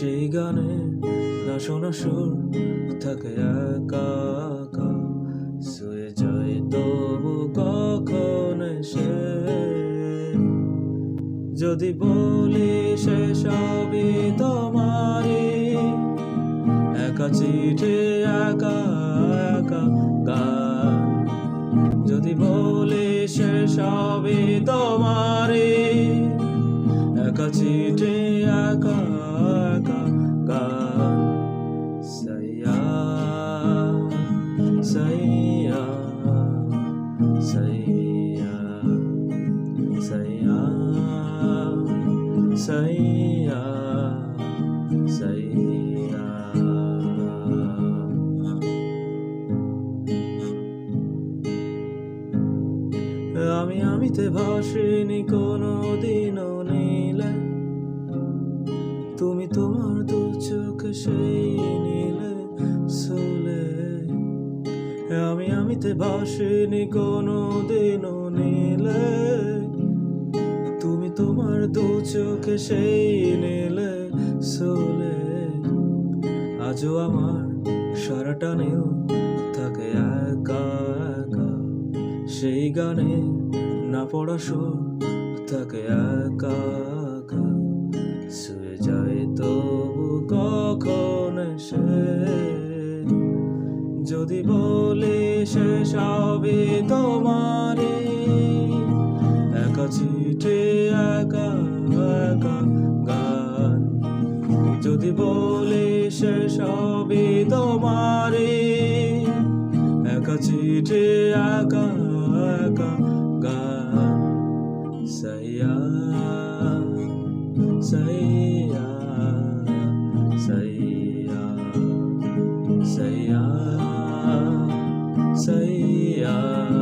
সেই গানে। না শোনা সুর, থাকে একা শুয়ে যায় তবু কখন সে যদি বলি সে সবই তোমারই, একা চিঠি, একা একা গান। যদি বলি সে সবই তোমারই সাইয়া সাইয়া সাইয়া সাইয়া আমি আমিতে ভাসিনি কোনো দিনও নীলে। আমি আমিতে ভাসিনি কোনো দিনও নিলে। তুমি তোমার দু চোখে সেই নিলে সোলে। আজও আমার সারাটা নীল থাকে একা একা। সেই গানে না পড়া সুর থাকে একা একা। যদি বলি সে সবই তোমারই, একা চিঠি একা একা গান। যদি বলি সে সবই তোমারই, একা চিঠি একা একা গান। সাইয়া সাইয়া সাইয়া। Maria.